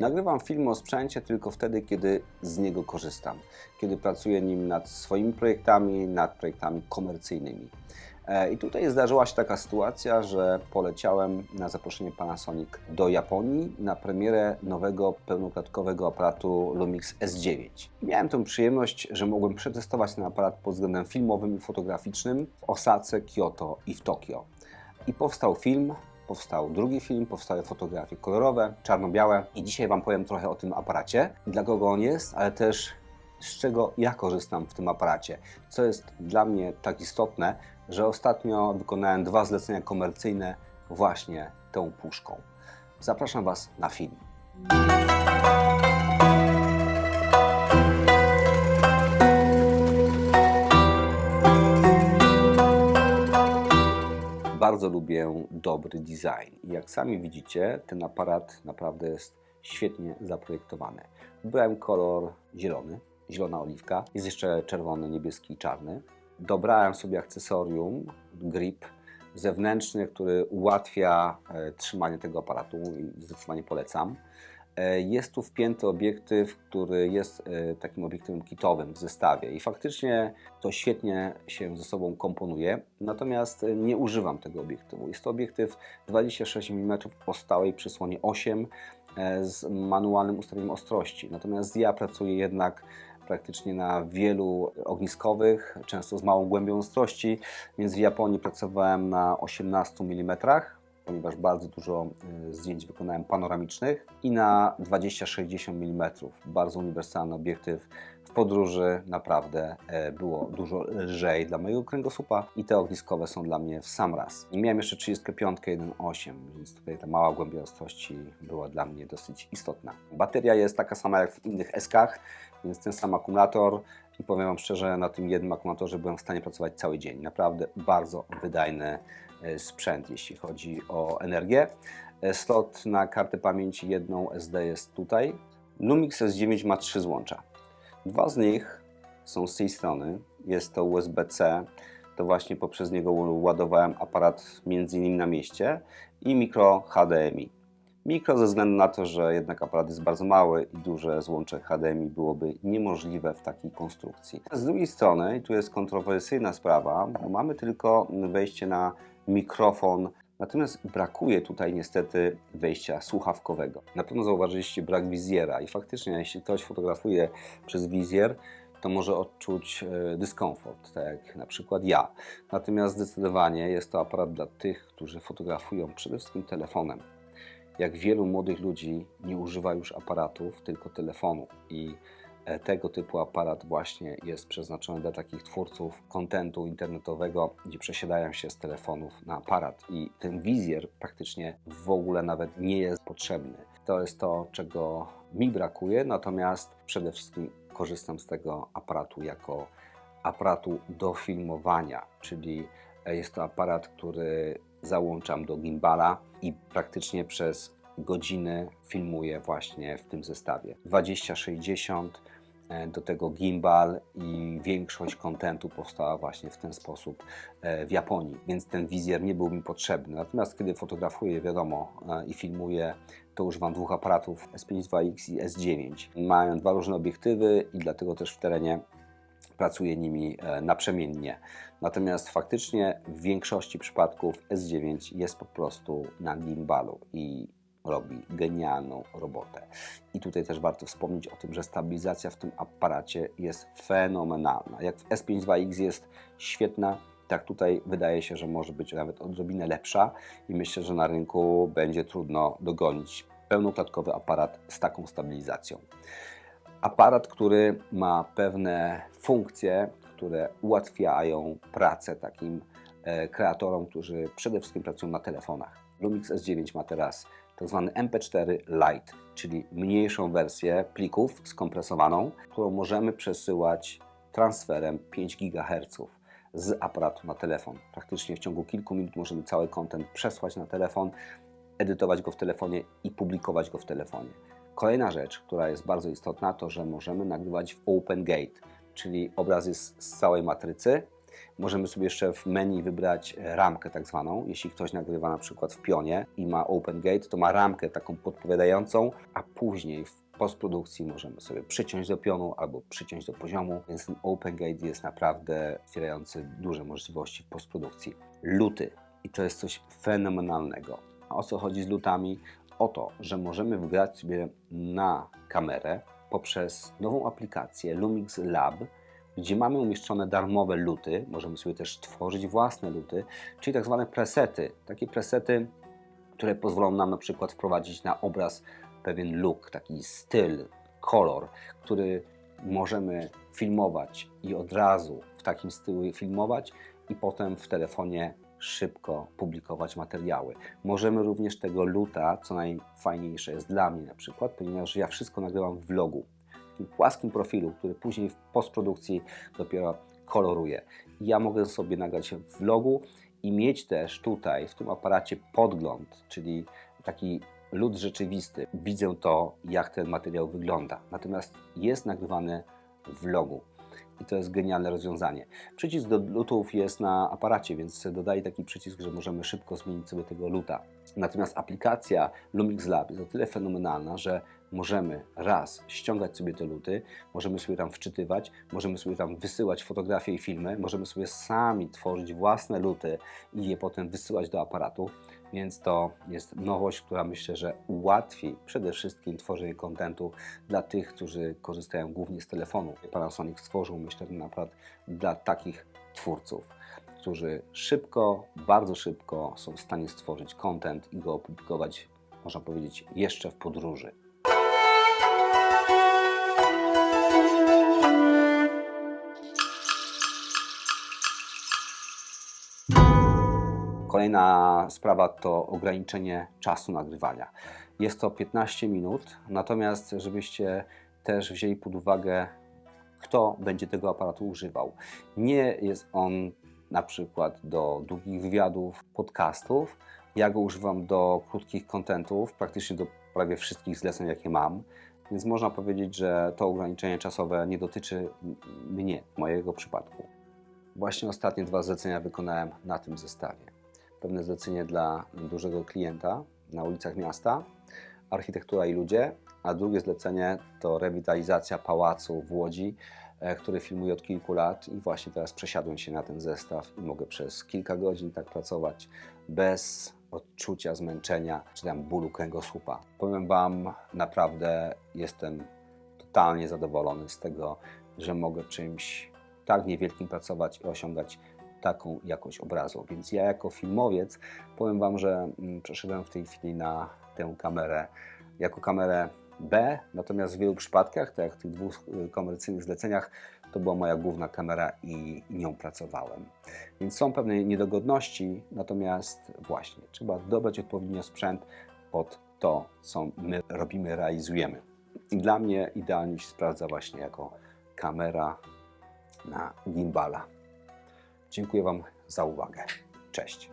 Nagrywam film o sprzęcie tylko wtedy, kiedy z niego korzystam, kiedy pracuję nim nad swoimi projektami, nad projektami komercyjnymi. E, I tutaj zdarzyła się taka sytuacja, że poleciałem na zaproszenie Panasonic do Japonii na premierę nowego pełnoklatkowego aparatu Lumix S9. I miałem tę przyjemność, że mogłem przetestować ten aparat pod względem filmowym i fotograficznym w Osace, Kyoto i w Tokio. I powstał film, powstał drugi film, powstały fotografie kolorowe, czarno-białe i dzisiaj Wam powiem trochę o tym aparacie, dla kogo on jest, ale też z czego ja korzystam w tym aparacie. Co jest dla mnie tak istotne, że ostatnio wykonałem dwa zlecenia komercyjne właśnie tą puszką. Zapraszam Was na film. Bardzo lubię dobry design i jak sami widzicie, ten aparat naprawdę jest świetnie zaprojektowany. Wybrałem kolor zielony, zielona oliwka, jest jeszcze czerwony, niebieski i czarny. Dobrałem sobie akcesorium, grip zewnętrzny, który ułatwia e, trzymanie tego aparatu i zdecydowanie polecam. E, Jest tu wpięty obiektyw, który jest e, takim obiektywem kitowym w zestawie i faktycznie to świetnie się ze sobą komponuje, natomiast e, nie używam tego obiektywu. Jest to obiektyw 26 mm po stałej przysłonie 8 e, z manualnym ustawieniem ostrości, natomiast ja pracuję jednak praktycznie na wielu ogniskowych, często z małą głębią ostrości, więc w Japonii pracowałem na 18 mm, ponieważ bardzo dużo y, zdjęć wykonałem panoramicznych i na 20-60 mm. Bardzo uniwersalny obiektyw. W podróży naprawdę e, było dużo lżej dla mojego kręgosłupa i te ogniskowe są dla mnie w sam raz. Miałem jeszcze 35 1.8, więc tutaj ta mała głębia ostrości była dla mnie dosyć istotna. Bateria jest taka sama jak w innych SK-ach, więc ten sam akumulator i powiem Wam szczerze, na tym jednym akumulatorze byłem w stanie pracować cały dzień. Naprawdę bardzo wydajny sprzęt, jeśli chodzi o energię. E, Slot na kartę pamięci jedną SD jest tutaj. Lumix S9 ma trzy złącza. Dwa z nich są z tej strony. Jest to USB-C, to właśnie poprzez niego ładowałem aparat między innymi na mieście i mikro HDMI. Mikro ze względu na to, że jednak aparat jest bardzo mały i duże złącze HDMI byłoby niemożliwe w takiej konstrukcji. Z drugiej strony, i tu jest kontrowersyjna sprawa, mamy tylko wejście na mikrofon, natomiast brakuje tutaj niestety wejścia słuchawkowego. Na pewno zauważyliście brak wizjera i faktycznie jeśli ktoś fotografuje przez wizjer, to może odczuć e, dyskomfort, tak jak na przykład ja. Natomiast zdecydowanie jest to aparat dla tych, którzy fotografują przede wszystkim telefonem jak wielu młodych ludzi nie używa już aparatów, tylko telefonu. I tego typu aparat właśnie jest przeznaczony dla takich twórców kontentu internetowego, gdzie przesiadają się z telefonów na aparat. I ten wizjer praktycznie w ogóle nawet nie jest potrzebny. To jest to, czego mi brakuje, natomiast przede wszystkim korzystam z tego aparatu jako aparatu do filmowania, czyli e, jest to aparat, który załączam do gimbala i praktycznie przez godziny filmuję właśnie w tym zestawie. 20-60 e, do tego gimbal i większość kontentu powstała właśnie w ten sposób e, w Japonii, więc ten wizjer nie był mi potrzebny. Natomiast kiedy fotografuję, wiadomo, e, i filmuję, to używam dwóch aparatów S5 II i S9. Mają dwa różne obiektywy i dlatego też w terenie pracuję nimi e, naprzemiennie. Natomiast faktycznie w większości przypadków S9 jest po prostu na gimbalu i robi genialną robotę. I tutaj też warto wspomnieć o tym, że stabilizacja w tym aparacie jest fenomenalna. Jak w S5 2X jest świetna, tak tutaj wydaje się, że może być nawet odrobinę lepsza i myślę, że na rynku będzie trudno dogonić pełnoklatkowy aparat z taką stabilizacją aparat, który ma pewne funkcje, które ułatwiają pracę takim e, kreatorom, którzy przede wszystkim pracują na telefonach. Lumix S9 ma teraz tzw. MP4 Lite, czyli mniejszą wersję plików skompresowaną, którą możemy przesyłać transferem 5 GHz z aparatu na telefon. Praktycznie w ciągu kilku minut możemy cały kontent przesłać na telefon, edytować go w telefonie i publikować go w telefonie. Kolejna rzecz, która jest bardzo istotna, to że możemy nagrywać w Open Gate, czyli obraz jest z całej matrycy Możemy sobie jeszcze w menu wybrać e, ramkę tak zwaną. Jeśli ktoś nagrywa na przykład w pionie i ma Open Gate, to ma ramkę taką podpowiadającą, a później w postprodukcji możemy sobie przyciąć do pionu albo przyciąć do poziomu, więc ten Open Gate jest naprawdę otwierający duże możliwości w postprodukcji. Luty. I to jest coś fenomenalnego. A o co chodzi z lutami? O to, że możemy wygrać sobie na kamerę poprzez nową aplikację Lumix Lab, gdzie mamy umieszczone darmowe luty. Możemy sobie też tworzyć własne luty, czyli tak zwane presety. Takie presety, które pozwolą nam na przykład wprowadzić na obraz pewien look, taki styl, kolor, który możemy filmować i od razu w takim stylu filmować i potem w telefonie szybko publikować materiały. Możemy również tego luta, co najfajniejsze jest dla mnie na przykład, ponieważ ja wszystko nagrywam w vlogu, takim płaskim profilu, który później w postprodukcji dopiero koloruję. I ja mogę sobie nagrać w vlogu i mieć też tutaj w tym aparacie podgląd, czyli taki lud rzeczywisty. Widzę to, jak ten materiał wygląda. Natomiast jest nagrywany w vlogu. I to jest genialne rozwiązanie. Przycisk do lutów jest na aparacie, więc dodaję taki przycisk, że możemy szybko zmienić sobie tego luta. Natomiast aplikacja Lumix Lab jest o tyle fenomenalna, że możemy raz ściągać sobie te luty, możemy sobie tam wczytywać, możemy sobie tam wysyłać fotografie i filmy, możemy sobie sami tworzyć własne luty i je potem wysyłać do aparatu. Więc to jest nowość, która myślę, że ułatwi przede wszystkim tworzenie kontentu dla tych, którzy korzystają głównie z telefonu. Panasonic stworzył, myślę, ten aparat dla takich twórców, którzy szybko, bardzo szybko są w stanie stworzyć kontent i go opublikować, można powiedzieć, jeszcze w podróży. Kolejna sprawa to ograniczenie czasu nagrywania. Jest to 15 minut, natomiast żebyście też wzięli pod uwagę, kto będzie tego aparatu używał. Nie jest on na przykład do długich wywiadów, podcastów. Ja go używam do krótkich kontentów, praktycznie do prawie wszystkich zleceń, jakie mam. Więc można powiedzieć, że to ograniczenie czasowe nie dotyczy mnie, mojego przypadku. Właśnie ostatnie dwa zlecenia wykonałem na tym zestawie pewne zlecenie dla dużego klienta na ulicach miasta, architektura i ludzie, a drugie zlecenie to rewitalizacja pałacu w Łodzi, e, który filmuję od kilku lat i właśnie teraz przesiadłem się na ten zestaw i mogę przez kilka godzin tak pracować bez odczucia zmęczenia czy tam bólu kręgosłupa. Powiem Wam, naprawdę jestem totalnie zadowolony z tego, że mogę czymś tak niewielkim pracować i osiągać taką jakość obrazu. Więc ja jako filmowiec powiem Wam, że mm, przeszedłem w tej chwili na tę kamerę jako kamerę B, natomiast w wielu przypadkach, tak jak w tych dwóch y, komercyjnych zleceniach, to była moja główna kamera i, nią pracowałem. Więc są pewne niedogodności, natomiast właśnie trzeba dobrać odpowiednio sprzęt pod to, co my robimy, realizujemy. I dla mnie idealnie się sprawdza właśnie jako kamera na gimbala. Dziękuję Wam za uwagę. Cześć.